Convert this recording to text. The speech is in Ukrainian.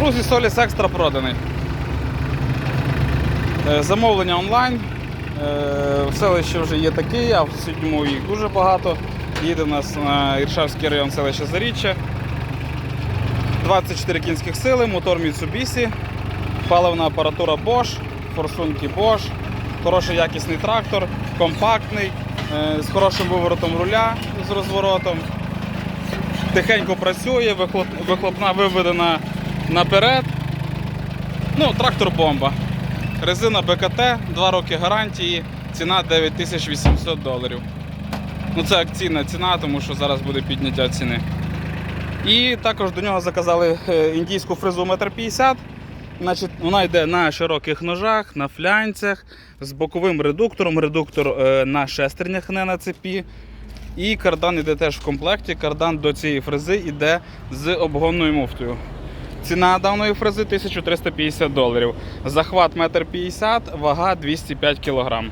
Друзі, Соліс Екстра проданий. Е, Замовлення онлайн. Е, В селищі вже є такі, а в сусідньому їх дуже багато. Їде у нас на Іршавський район селища Заріччя. 24 кінських сили, мотор Mitsubishi, паливна апаратура Bosch, форсунки Bosch, хороший якісний трактор, компактний, е, з хорошим виворотом руля з розворотом. Тихенько працює, вихлопна виведена наперед. Ну, трактор бомба. Резина БКТ, 2 роки гарантії, ціна 9800 доларів. Ну, це акційна ціна, тому що зараз буде підняття ціни. І також до нього заказали е, індійську фрезу 1,50 м. Значить, вона йде на широких ножах, на флянцях, з боковим редуктором. Редуктор е, на шестернях, не на цепі. І кардан йде теж в комплекті. Кардан до цієї фрези йде з обгонною муфтою. Ціна даної фрези 1350 доларів. Захват 1,50 м, вага 205 кг.